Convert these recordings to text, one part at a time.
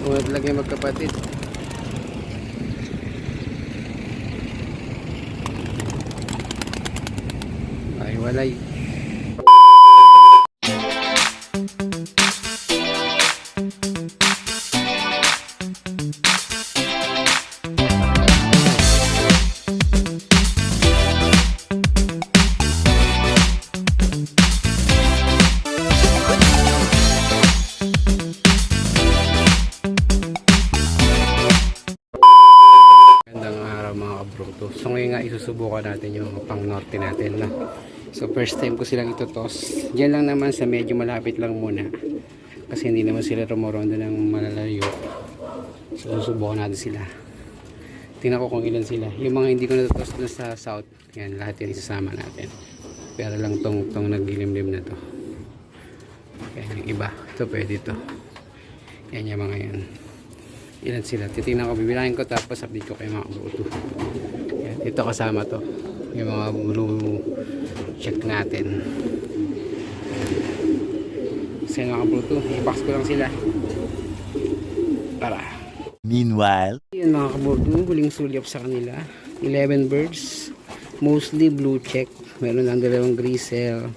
Una talaga yung magkapatid. Ay, walay. Magandang Ngayon nga isusubukan natin yung pang norte natin na. So first time ko silang itutos. Diyan lang naman sa medyo malapit lang muna. Kasi hindi naman sila rumorondo ng malalayo. So susubukan natin sila. Tingnan ko kung ilan sila. Yung mga hindi ko natutos dun sa south. Yan, lahat yan isasama natin. Pero lang tong, tong naglilimlim na to. Yan yung iba. Ito pwede to. Yan yung mga yan ilan sila titingnan ko bibilangin ko tapos update ko kay mga yan, ito kasama to. Yung mga blue check natin. Kasi mga bruto i-box ko lang sila. Para Meanwhile, yun mga kaburdo huling sulyap sa kanila. 11 birds. Mostly blue check. Meron lang dalawang grisel.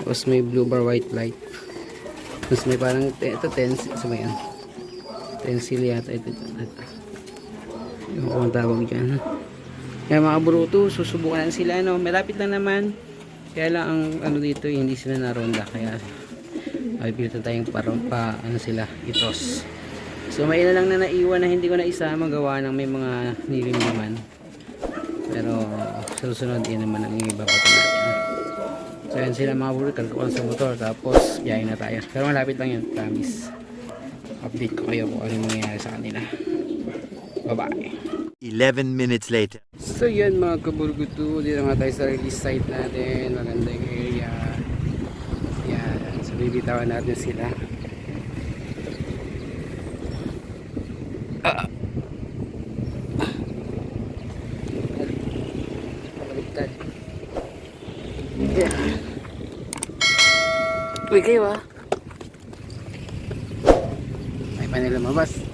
Tapos may blue bar white light. Tapos may parang ito 10 sa may yan? Tensil yata ito. ito. Yung kung tawag dyan. Kaya mga bruto, susubukan na sila. No? Malapit lang naman. Kaya lang ang ano dito, hindi sila naronda. Kaya ay pilitan tayong pa, pa ano sila, itos. So may ilan lang na naiwan na hindi ko na isama gawa ng may mga nilim naman. Pero susunod yun naman ang iba pa natin. So yan sila mga bruto, kalkuhan sa motor. Tapos biyahe na tayo. Pero malapit lang yun, promise update ko kayo kung ano yung mangyayari sa kanila. Bye-bye. 11 minutes later. So yun mga kaburgutu, dito nga tayo sa release site natin. Maganda yung area. Yan. So bibitawan natin sila. Ah. Baliktad. Yeah. Uy kayo ah. May pa mabas.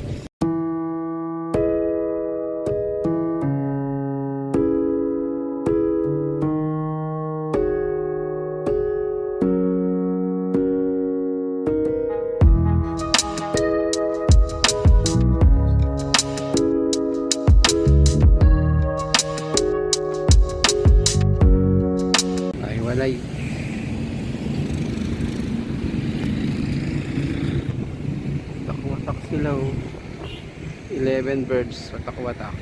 11 birds, watak-watak.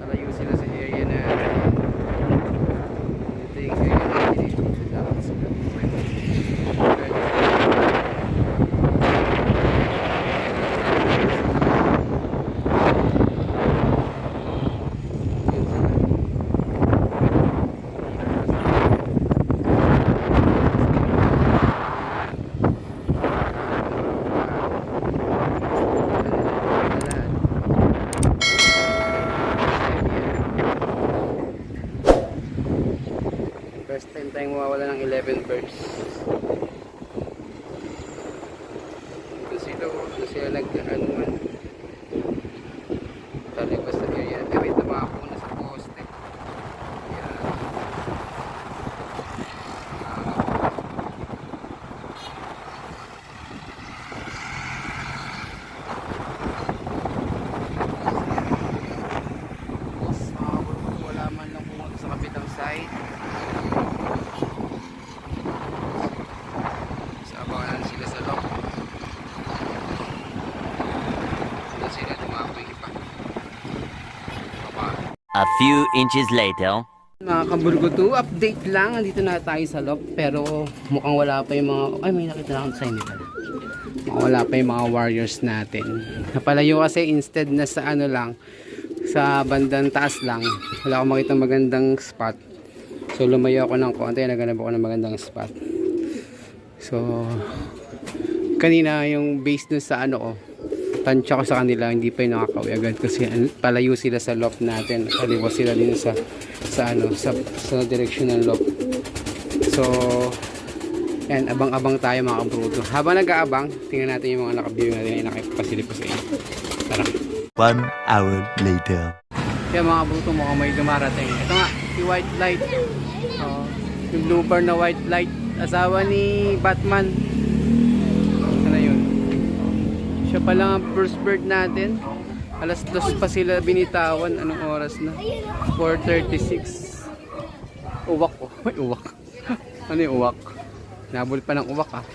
Malayo sila sa area na ito yung area na dito dapat sila First time tayong mawawala ng 11 birds. Ito sila, oh. ito sila nag, ano man. Talibas sa area. Kami tumako na sa poste. Yan. Tapos mga bulto, wala man lang pumunta sa kapilang side. Sa abangan sila sa loob. Sila sila tumakoy pa. Papa. A few inches later. Mga kaburgutu, update lang. Andito na tayo sa loob. Pero mukhang wala pa yung mga... Ay, may nakita na akong sign. Mukhang wala pa yung mga warriors natin. Napalayo kasi instead na sa ano lang, sa bandang taas lang. Wala akong makita magandang spot. So lumayo ako ng konti, naghanap ako ng magandang spot. So kanina yung base dun sa ano ko, tansya ko sa kanila, hindi pa yung nakakauwi agad kasi palayo sila sa loft natin. Kaliwa sila din sa sa ano, sa, sa direction ng loft. So yan, abang-abang tayo mga kabruto. Habang nag-aabang, tingnan natin yung mga naka-view natin na nakipagpasilip ko sa inyo. Tara. One hour later. Kaya mga bruto mukhang may dumarating. Ito nga, si White Light. Oh, yung blooper na White Light. Asawa ni Batman. Ano yun? Siya pa lang ang first bird natin. Alas dos pa sila binitawan. Anong oras na? 4.36. Uwak ko. May uwak. ano yung uwak? Nabul pa ng uwak ah.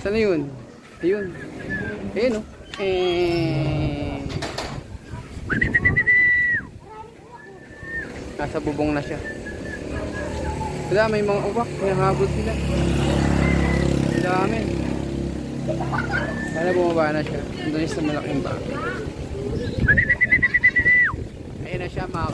Saan na yun? Ayun. Ayun oh. Eh... Nasa bubong na siya. Wala, may mga uwak. May habol sila. Ang dami. Sana bumaba na siya. Doon siya sa malaking ba. Ayun na siya mga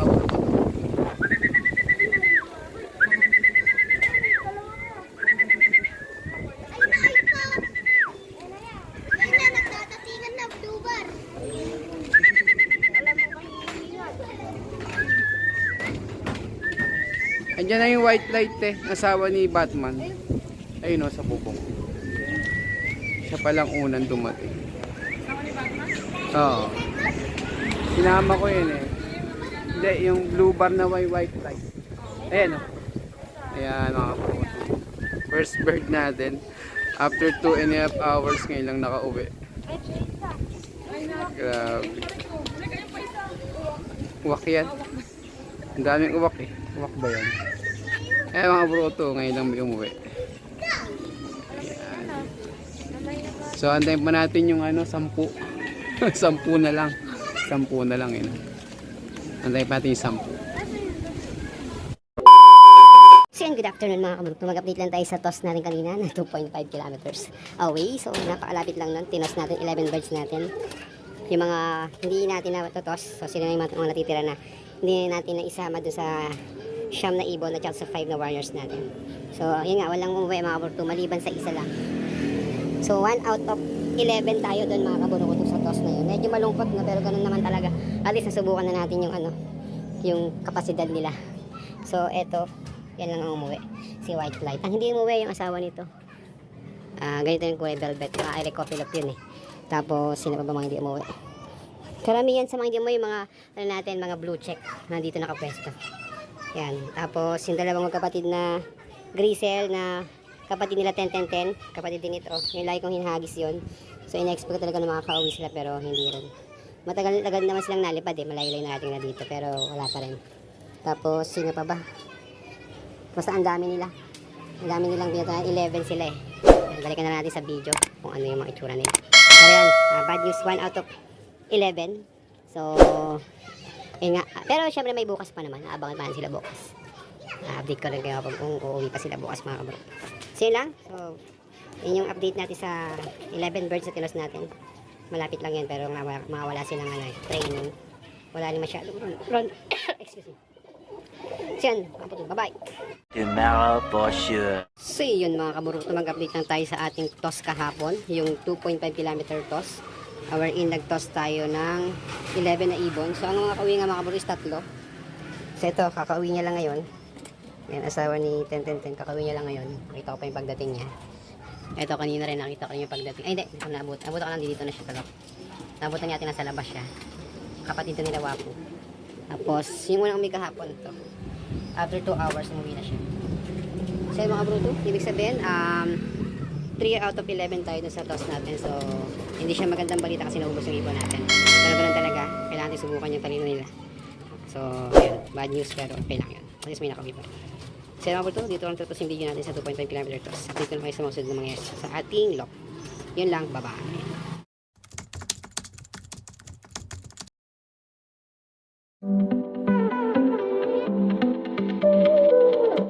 na, na, ba Andiyan na yung white light eh. Asawa ni Batman. Ayun o, sa bubong. Siya palang unang dumating. Oo. Sinama ko yun eh. Hindi, yung blue bar na may white light. Ayan o. Ayan mga kapuso. First bird natin. After two and a half hours ngayon lang nakauwi. Grabe. Uwak yan. Ang daming uwak eh. Uwak ba yan? Eh mga bruto, ngayon lang may umuwi. Ayan. So antayin pa natin yung ano, sampu. sampu na lang. Sampu na lang yun. Antayin pa natin yung sampu. So yan, good afternoon mga kabruto. Mag-update lang tayo sa toss natin kanina na 2.5 kilometers away. So napakalapit lang nun. Tinos natin 11 birds natin. Yung mga hindi natin na totos. So sila na yung mga natitira na hindi natin na isama doon sa siyam na ibon at sa 5 na warriors natin. So yun nga, walang umuwi mga kabruto maliban sa isa lang. So 1 out of 11 tayo doon mga kabruto sa toss na yun. Medyo malungkot na pero ganun naman talaga. At least nasubukan na natin yung ano, yung kapasidad nila. So eto, yan lang ang umuwi. Si White Light. Ang hindi umuwi yung asawa nito. Ah, ganito yung kulay velvet. Mga Eric Coffee Loop yun eh. Tapos, sino pa ba mga hindi umuwi? Karamihan sa mga hindi umuwi, mga, ano natin, mga blue check. Nandito nakapwesto. Yan. Tapos, yung dalawang magkapatid na Grisel na kapatid nila 10-10-10. Kapatid din ito. Yung lagi kong hinahagis yun. So, in-expect talaga na makaka-uwi sila pero hindi rin. Matagal agad naman silang nalipad eh. Malayo-layo na na dito pero wala pa rin. Tapos, sino pa ba? Basta ang dami nila. Ang dami nilang pinatunan. 11 sila eh. Balikan na natin sa video kung ano yung mga itsura nila. Pero yan, ah, bad news 1 out of 11. So, yun nga. Pero syempre may bukas pa naman. Aabangan pa sila bukas. Update ko rin kayo kung, kung uuwi pa sila bukas mga kabro. So yun lang. So, yun yung update natin sa 11 birds na tinos natin. Malapit lang yan pero mawala, mawala silang ano, training. Wala rin masyadong run. run. Excuse me. So yan, mga kabro. Bye-bye. Tomorrow for sure. So yun mga kaburuto, mag-update lang tayo sa ating toss kahapon, yung 2.5 km toss. Our in nag-toss tayo ng 11 na ibon. So ang mga kauwi nga mga kaburuto is tatlo. So ito, kakauwi niya lang ngayon. Yan, asawa ni 10-10-10, kakauwi niya lang ngayon. Nakita ko pa yung pagdating niya. Ito kanina rin nakita ko yung pagdating. Ay hindi, hindi ko naabot. Naabot ako lang dito na siya talok. Naabutan niya nasa labas siya. Kapatid to nila Wapo. Tapos, yung unang umi kahapon ito. After 2 hours, umuwi na siya. So yun, mga bruto, ibig sabihin, um, 3 out of 11 tayo sa toss natin. So, hindi siya magandang balita kasi naubos yung ibon natin. Pero ganun talaga, kailangan natin subukan yung talino nila. So, yun, bad news pero okay lang yun. At least may nakabiba. So mga bruto, dito lang tutos yung video natin sa 2.5 km toss. Update ko na kayo sa mga susunod na mga sa ating lock. Yun lang, bye-bye.